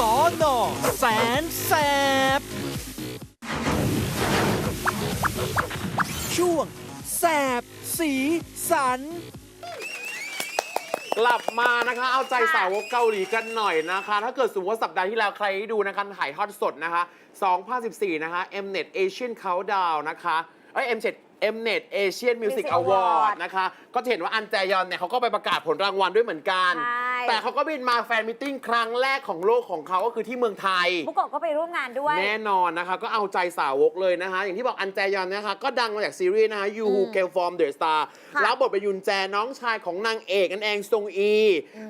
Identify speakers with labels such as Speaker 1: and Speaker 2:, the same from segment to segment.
Speaker 1: สอนอแสนแสบ ช่วงแสบสีสัน
Speaker 2: กลับมานะคะ เอาใจสาวกเกาหลีกันหน่อยนะคะ ถ้าเกิดสมมติว่าสัปดาห์ที่แล้วใครได้ดูนะคะถ่ายทอดสดนะคะ 2014 นะคะ Mnet Asian Countdown นะคะ เอ้ย Mnet Mnet Asian Music
Speaker 3: Music
Speaker 2: Award
Speaker 3: Award
Speaker 2: นะคะ ก็จะเห็นว่าอันแจยอนเนี่ยเขาก็ไปประกาศผลรางวัลด้วยเหมือนกัน
Speaker 3: ใช่
Speaker 2: แต่เขาก็บินมาแฟนมิทติ้งครั้งแรกของโลกของเขาก็คือที่เมืองไทย
Speaker 3: บุกโกะก็ไปร่วมงานด้วย
Speaker 2: แน่นอนนะคะ ก็เอาใจสาวกเลยนะคะ อย่างที่บอกอันแจยอนนะคะ ก็ดังมาจากซีรีส์นะคะ You Who Came From The Star
Speaker 3: ค่ะ
Speaker 2: แล้วบทเป็นยุนแจน้องชายของนางเอกนั่นเองซงอี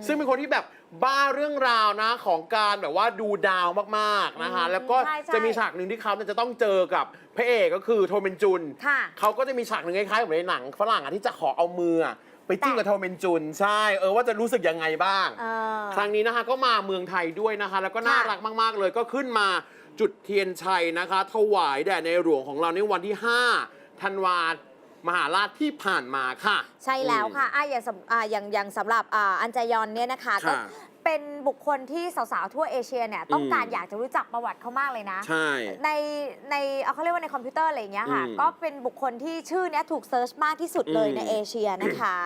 Speaker 2: ซึ่งเป็นคนที่แบบ บ้าเรื่องราวนะของการแบบว่าดูดาวมากๆนะคะ
Speaker 3: อืม
Speaker 2: แล้วก็
Speaker 3: ใช่ใช่
Speaker 2: จะมีฉากหนึ่งที่เขาเนี่ยจะต้องเจอกับพระเอกก็คือโทเมนจุน
Speaker 3: ค่ะ
Speaker 2: เขาก็จะมีฉากหนึ่งคล้ายๆเหมือนในหนังฝรั่งอะที่จะขอเอามืออะไปจิ้ม
Speaker 3: แตะ
Speaker 2: กับโทเมนจุน ใช่เออว่าจะรู้สึกยังไงบ้าง
Speaker 3: เออ
Speaker 2: ครั้งนี้นะคะก็มาเมืองไทยด้วยนะคะ แล้วก็น่า
Speaker 3: ค่ะ
Speaker 2: รักมาก ๆ เลยก็ขึ้นมาจุดเทียนชัยนะคะ ถวายแด่ในหลวงของเราในวันที่ 5 ธันวา มหาราชที่ผ่านมาค่ะ
Speaker 3: ใช่แล้วค่ะอะอย่างสำอะอย่างอย่างสำหรับอ่าอันจยอนเนี่ยนะคะก็
Speaker 2: ค่ะ
Speaker 3: เป็นบุคคลที่สาวๆ ทั่วเอเชียเนี่ยต้องการ
Speaker 2: อืม
Speaker 3: อยากจะรู้จักประวัติเขามากเลยนะ
Speaker 2: ใช่
Speaker 3: ในในเอาเขาเรียกว่าในคอมพิวเตอร์อะไรอย่างเงี้ยค่ะ
Speaker 2: อืม
Speaker 3: ก็เป็นบุคคลที่ชื่อเนี้ยถูกเซิร์ชมากที่สุดเลย
Speaker 2: อืม
Speaker 3: ในเอเชียนะคะ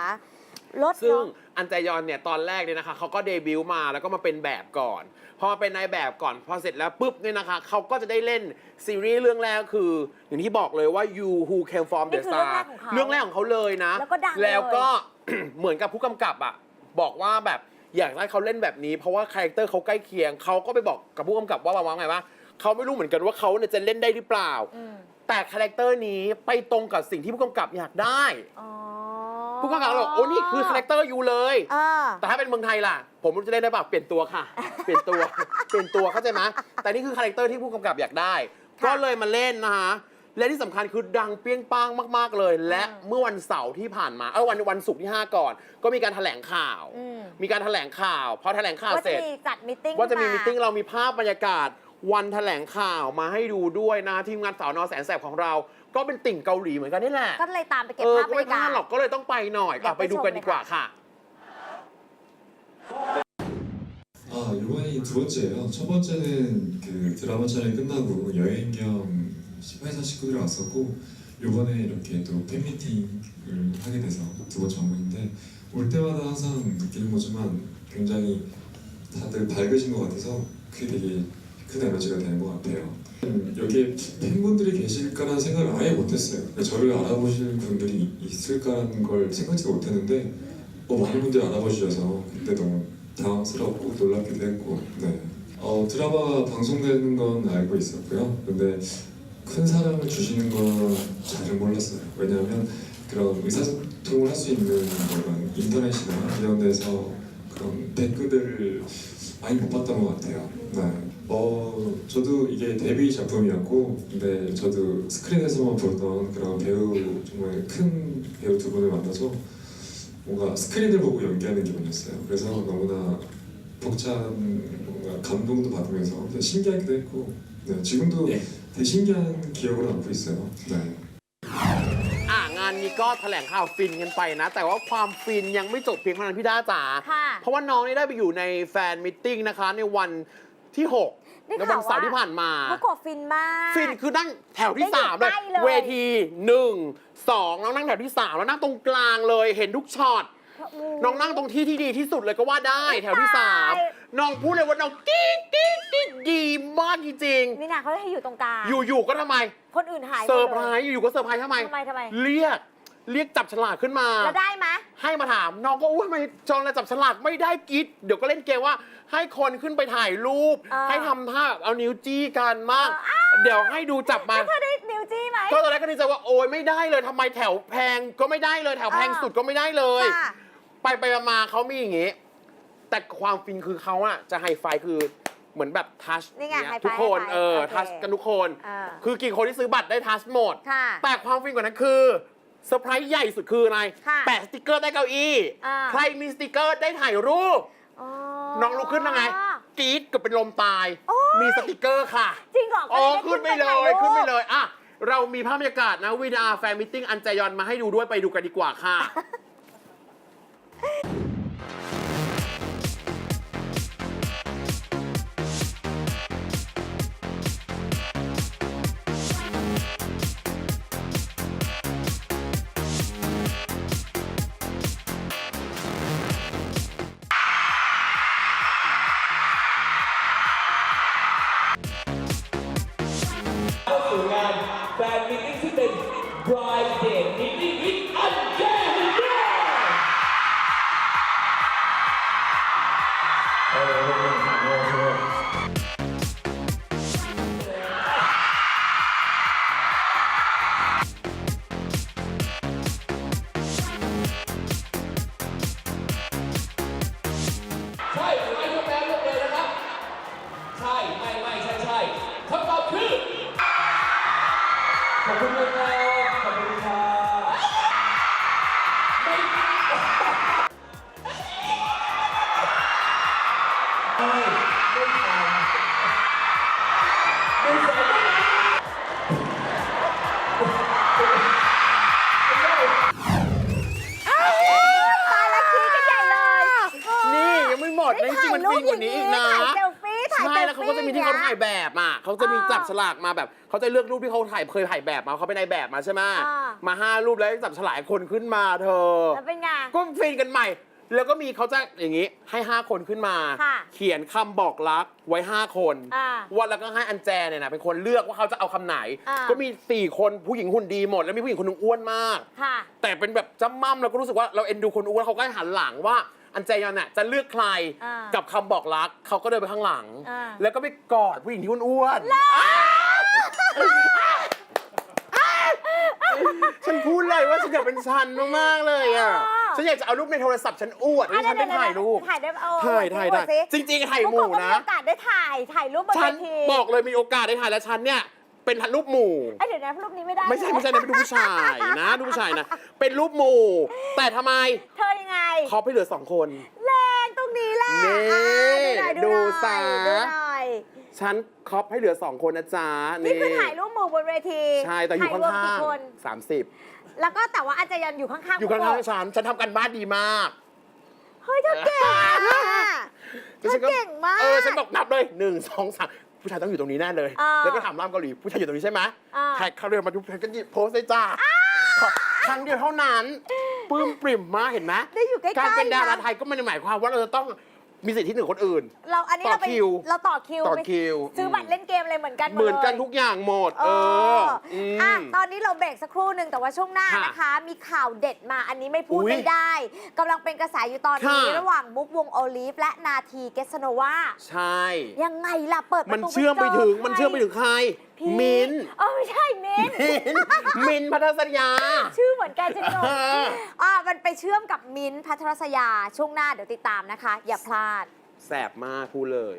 Speaker 3: ลด
Speaker 2: ซึ่ง
Speaker 3: เนาะ
Speaker 2: อันแจยอนเนี่ยตอนแรกเนี่ยนะคะเขาก็เดบิวต์มาแล้วก็มาเป็นแบบก่อน พอมาเป็นนายแบบก่อนพอเสร็จแล้วปุ๊บเนี่ยนะคะเขาก็จะได้เล่นซีรีส์เรื่องแรกก็คือ อย่างที่บอกเลยว่า You Who Came From
Speaker 3: นี่
Speaker 2: The
Speaker 3: คือเรื่อง
Speaker 2: Star
Speaker 3: แรกของเขา
Speaker 2: เรื่องแรกของเขาเลยนะ
Speaker 3: แล้วก็ดังเลย
Speaker 2: แล้วก็ เหมือนกับผู้กำกับอะบอกว่าแบบอยากให้เขาเล่นแบบนี้ เพราะว่าคาแรคเตอร์เขาใกล้เคียงเขาก็ไปบอกกับผู้กำกับว่าว่าไงว่าเขาไม่รู้เหมือนกันว่าเขาเนี่ยจะเล่นได้หรือเปล่า
Speaker 3: อืม
Speaker 2: แต่คาแรคเตอร์นี้ไปตรงกับสิ่งที่ผู้กำกับอยากได้
Speaker 3: อ๋อ
Speaker 2: ผู้กำกับบอกโอ้นี่คือคาแรคเตอร์อยู่เลย
Speaker 3: อ่า
Speaker 2: แต่ถ้าเป็นเมืองไทยล่ะ ผมไม่รู้จะเล่นได้เปล่าเปลี่ยนตัวค่ะ เปลี่ยนตัว เปลี่ยนตัวเข้าใจไหมแต่นี่คือคาแรคเตอร์ที่ผู้กำกับอยากได้
Speaker 3: ค่ะ
Speaker 2: ก็เลยมาเล่นนะคะและที่สำคัญคือดังเปรี้ยงป้างมาก ๆ เลย และ
Speaker 3: อืม
Speaker 2: เมื่อวันเสาร์ที่ผ่านมา เออวันวันศุกร์ที่ 5 ก่อน ก็มีการแถลงข่าว
Speaker 3: อืม
Speaker 2: มีการแถลงข่าว พอแถลงข่าว
Speaker 3: ว่า
Speaker 2: เส
Speaker 3: จะ
Speaker 2: ร็จ
Speaker 3: มีจัดมิทติ้ง
Speaker 2: ว่าจะมี
Speaker 3: ขึ้
Speaker 2: มิ
Speaker 3: น
Speaker 2: ทติ้งเรามีภาพบรรยากาศวันแถลงข่าวมาให้ดูด้วยนะทีมงานสาวนอแสนแสบของเรา ก็เป็นติ่งเกาหลีเหมือนกันนี่แหละ
Speaker 3: ก็เลยตามไปเก็บ
Speaker 2: เออ
Speaker 3: ภาพ
Speaker 2: ก็
Speaker 3: บรร
Speaker 2: ไม่
Speaker 3: ยา
Speaker 2: พลาก า ด
Speaker 3: ศ
Speaker 2: หรอกก็เลยต้องไปหน่อย
Speaker 3: อยาก
Speaker 2: อ่ะไปดูกันดีกว่าค่ะ
Speaker 4: 아, 이번이 두 번째예요. 첫 번째는 그 드라마 촬영이 끝나고 여행 겸 회사 식구들이 왔었고 이번에 이렇게 또 팬미팅을 하게 돼서 두 번째 방문인데 올 때마다 항상 느끼는 거지만 굉장히 다들 밝으신 것 같아서 그게 되게 큰 에너지가 되는 것 같아요. 여기에 팬분들이 계실까라는 생각을 아예 못했어요. 그러니까 저를 알아보실 분들이 있을까라는 걸 생각지도 못했는데 어, 많은 분들이 알아보셔서 그때 너무 당황스럽고 놀랍기도 했고 네. 어, 드라마가 방송되는 건 알고 있었고요. 근데 큰 사랑을 주시는 건 잘은 몰랐어요. 왜냐하면 그런 의사소통을 할 수 있는 그런 인터넷이나 이런 데서 그런 댓글들을 많이 못 봤던 것 같아요. 네. 어, 저도 이게 데뷔 작품이었고, 근데 저도 스크린에서만 보던 그런 배우, 정말 큰 배우 두 분을 만나서 뭔가 스크린을 보고 연기하는 기분이었어요. 그래서 너무나 벅찬 뭔가 감동도 받으면서 되게 신기하기도 했고, 네, 지금도
Speaker 2: 네.
Speaker 4: 되게 신기한 기억으로 남고 있어요. 네.
Speaker 2: อ่างานนี้ก็แถลงข่าวฟินกันไปนะ แต่ว่าความฟินยังไม่จบเพียงเท่านั้นพี่ด้าจ๋า
Speaker 3: ค่ะ
Speaker 2: เพราะว่าน้องนี่ได้ไปอยู่ในแฟนมิทติ้งนะคะ ในวัน ที่6
Speaker 3: ได้
Speaker 2: ใน
Speaker 3: ข่าว
Speaker 2: วันเสาร์
Speaker 3: ว่า
Speaker 2: ที่ผ่านมา
Speaker 3: บุกโกะฟินมาก
Speaker 2: ฟินคือนั่งแถวที่
Speaker 3: ได้อยู่
Speaker 2: 3เลย
Speaker 3: ใกล้เลย
Speaker 2: เวที1 2น้องนั่งแถวที่3แล้วนั่งตรงกลางเลยเห็นทุกช็อตน้องนั่งตรงที่ที่ดีที่สุดเลยก็ว่าได้แถวที่
Speaker 3: ตาย
Speaker 2: 3น้องพูดเลยว่าน้องกิ๊กกิ๊กกิ๊กดีมากจริง
Speaker 3: นี่นะเขาให้อยู่ตรงกลาง
Speaker 2: ๆอยู่ๆก็ทำไม
Speaker 3: คนอื่นหายหมด
Speaker 2: เซอร์ไพร
Speaker 3: ลย
Speaker 2: ส์อยู่ๆก็เซอร์ไพรส์ทำไม
Speaker 3: ทำไมทำไม
Speaker 2: เรียก เรียกจับฉลากขึ้นมา
Speaker 3: แล้วได้ไหม
Speaker 2: ให้มาถามน้องก็อุ้ยทำไมจองระจับฉลากไม่ได้กิดเดี๋ยวก็เล่นเกมว่า ให้คนขึ้นไปถ่ายรูป
Speaker 3: อ่า
Speaker 2: ให้ทำท่าเอานิ้วจี้กันมาก เดี๋ยวให้ดูจับมา
Speaker 3: แล้วเธอได้นิวจี้ไหม
Speaker 2: ก็ตอนแรกก็ดีใจว่าโอ้ยไม่ได้เลยทำไมแถวแพงก็ไม่ได้เลยแถวแพง
Speaker 3: อ่า
Speaker 2: สุดก็ไม่ได้เลย
Speaker 3: ค่ะ
Speaker 2: ไปไปมาๆเขามีอย่างงี้ แต่ความฟินคือเขาอะจะไฮไฟคือเหมือนแบบทัช
Speaker 3: นี่ไง
Speaker 2: เย
Speaker 3: ไฮไฟ
Speaker 2: ทุกคน
Speaker 3: ไฮไฟ
Speaker 2: เออ
Speaker 3: โอเค
Speaker 2: ทัชกันทุกคน
Speaker 3: อ่า
Speaker 2: คือกี่คนที่ซื้อบัตรได้ทัชหมด
Speaker 3: ค่ะ
Speaker 2: แต่ความฟินกว่านั้นคือ เซอร์ไพรส์ใหญ่สุดคืออะไร
Speaker 3: ค่ะ
Speaker 2: แปะสติกเกอร์ใต้เก้าอี้
Speaker 3: อ่า
Speaker 2: ใครมีสติกเกอร์ได้ถ่ายรูป
Speaker 3: อ๋อ
Speaker 2: น้องลุกขึ้นยังไงกรี๊ดเกับเป็นลมตาย
Speaker 3: โอ้ย
Speaker 2: มีสติกเกอร์ค่ะ
Speaker 3: จริงเหรอ
Speaker 2: อ๋อ
Speaker 3: ก็
Speaker 2: ขึ้นไปเล
Speaker 3: ถ่ายรูป
Speaker 2: ขึ้นไปเลย อะ เรามีภาพบรรยากาศนะวีดาแฟนมิทติ้งอันจยอนมาให้ดูด้วยไปดูกันดีกว่าค่ะ
Speaker 5: ตา
Speaker 3: ยล้วคิดกันใหญ่เลย
Speaker 2: นี่ยังไม่หมดนะจริงๆมันฟินกว่านี้อีกนะ
Speaker 3: ถ่ายเซลฟี่ถ่าย
Speaker 2: ใช่แล้วเขาก็จะมีที่เขาถ่ายแบบอะเขาจะมีจับฉลากมาแบบเขาจะเลือกรูปที่เขาถ่ายเคยถ่ายแบบมาเขาเป็นนายแบบมาใช่ไหมมาห้ารูปแล้วจับฉลากคนขึ้นมาเธอ
Speaker 3: แล้วเป็นไง
Speaker 2: ก็ฟินกันใหม่ แล้วก็มีเขาจะอย่างนี้ให้ 5 คนขึ้นมา
Speaker 3: ค่ะ
Speaker 2: เขียนคำบอกรักไว้ 5 คน
Speaker 3: อ่า
Speaker 2: ว่าแล้วก็ให้อันแจเนี่ยนะเป็นคนเลือกว่าเขาจะเอาคำไหน
Speaker 3: อ่า
Speaker 2: ก็มี 4 คนผู้หญิงหุ่นดีหมด แล้วมีผู้หญิงคนหนึงอ้วนมาก
Speaker 3: ค่ะ
Speaker 2: แต่เป็นแบบจำมั่มเราก็รู้สึกว่าเราเอ็นดูคนอ้วนเขาก็หันหลังว่าอันแจยอนน่ะจะเลือกใคร
Speaker 3: อ่า
Speaker 2: กับคำบอกรักเขาก็เดินไปข้างหลัง
Speaker 3: อ่า
Speaker 2: แล้วก็ไปกอดผู้หญิงที่อ้วนๆฉันพูดเลยว่าฉันอยากเป็นฉันมากๆเลยอะ ฉันอยากจะเอารูปในโทรศัพท์ฉันอวดให้ฉันเป็นถ่ายรูป
Speaker 3: ถ่ายได้เอา
Speaker 2: ถ่ายถ่าย
Speaker 3: อวด
Speaker 2: ถ่าย
Speaker 3: สิ
Speaker 2: จริงๆถ่ายห
Speaker 3: ทุก
Speaker 2: มู่
Speaker 3: คนก็มี
Speaker 2: นะ
Speaker 3: โอกาสได้ถ่ายถ่ายรูปบน
Speaker 2: ฉั
Speaker 3: เวนที
Speaker 2: บอกเลยมีโอกาสได้ถ่ายแล้วฉันเนี่ยเป็นรูปหมู่
Speaker 3: ไอยเดี๋ยวนะรูปนี้ไม่ได้
Speaker 2: ไม่ใช่
Speaker 3: นะ
Speaker 2: ไม่ใช่นะเป็นรูปผู้ชายนะรูปผู้ชายนะ เป็นรูปหมู่ แต่ทำไม
Speaker 3: เธอยังไง
Speaker 2: เขาไปเหลือสองคน
Speaker 3: แรงตรงนี้แหละ
Speaker 2: นี่
Speaker 3: อะ
Speaker 2: ดู
Speaker 3: ดู
Speaker 2: ซะ
Speaker 3: หน่อยดูหน่อย
Speaker 2: ฉันครอปให้เหลือสองคนนะจ๊ะ
Speaker 3: นี่คือถ่ายรูปหมู่บนเวที
Speaker 2: ใช่แต่อยู่
Speaker 3: ถ่
Speaker 2: ข้
Speaker 3: รวมากี่
Speaker 2: ง
Speaker 3: คน
Speaker 2: ๆสามสิบ
Speaker 3: แล้วก็แต่ว่าอาจารย์อยู่ข้างๆ
Speaker 2: อยู่ข้างๆฉันฉันทำกันบ้านดีมาก
Speaker 3: เฮ้ยเธอเก่งอะเธ
Speaker 2: แล้ว
Speaker 3: อ
Speaker 2: ฉัน
Speaker 3: เก่งมาก
Speaker 2: เออฉันบอกนับเลยหนึ่งสองสามผู้ชายต้องอยู่ตรงนี้แน่เลย
Speaker 3: อ่า
Speaker 2: แล้วก็ถามร่ามเกาหลีผู้ชายอยู่ตรงนี้ใช่ไหม
Speaker 3: อ่า
Speaker 2: แท็กเขาเดินมาดูฉันก็หยิบโพสต์เลยจ้าขอครั้งเดียวเท่านั้นปลื้มปริ่มมากเห็นไหม
Speaker 3: ได้อยู่ใกล้ๆ
Speaker 2: การเป็นดารา
Speaker 3: นะ
Speaker 2: ไทยก็ไม่ได้หมายความว่าเราจะต้อง มีสิทธิที่เหนือคนอื่น
Speaker 3: เราอันนี้
Speaker 2: ต่อ
Speaker 3: เราไป
Speaker 2: คิว
Speaker 3: เราต่อคิว
Speaker 2: ต่อ
Speaker 3: ไป
Speaker 2: คิว
Speaker 3: ซื้อบัตรเล่นเกมอะไรเหมือนกัน
Speaker 2: เหมือนกัน
Speaker 3: ลย
Speaker 2: ทุกอย่างหมด เอออืม
Speaker 3: อะตอนนี้เราเบรกสักครู่หนึ่งแต่ว่าช่วงหน้า
Speaker 2: ค่ะ
Speaker 3: นะคะ มีข่าวเด็ดมาอันนี้ไม่พูด
Speaker 2: อุ๊ย
Speaker 3: ไม่ได้กำลังเป็นกระแสอยู่ตอนนี้
Speaker 2: ค่ะ
Speaker 3: ระหว่างมุกวงโอลิฟและนาทีเกสโนวา
Speaker 2: ใช่
Speaker 3: ยังไงล่ะเปิดประตู
Speaker 2: มันเชื่อมไปถึง
Speaker 3: จ
Speaker 2: มันเชื่อมไปถึงใคร
Speaker 3: พี่
Speaker 2: มิน
Speaker 3: เออไม่ใช่มิน
Speaker 2: มินมินพัทรศยา
Speaker 3: ชื่อเหมือนกันใช่ไหม
Speaker 2: เออ
Speaker 3: อ่ามันไปเชื่อมกับมินท์พัทรศยาช่วงหน้าเดี๋ยวติดตามนะคะ อย่าพลาด
Speaker 2: แสบมากพูดเลย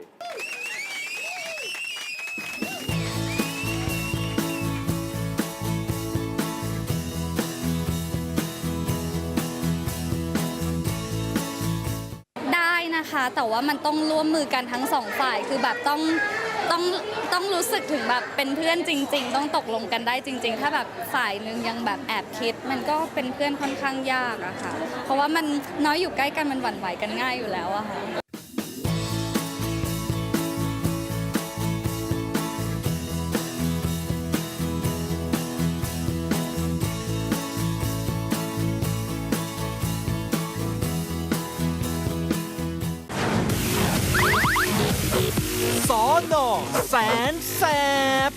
Speaker 6: ได้นะคะ แต่ว่ามันต้องร่วมมือกันทั้งสองฝ่ายคือแบบต้องต้องต้องรู้สึกถึงแบบเป็นเพื่อนจริง ๆ ต้องตกลงกันได้จริง ๆ ถ้าแบบฝ่ายหนึ่งยังแบบแอบคิด มันก็เป็นเพื่อนค่อนข้างยากอะค่ะ เพราะว่ามันน้อยอยู่ใกล้กันมันหวั่นไหวกันง่ายอยู่แล้วอะค่ะ
Speaker 1: สอนอแสนแสบ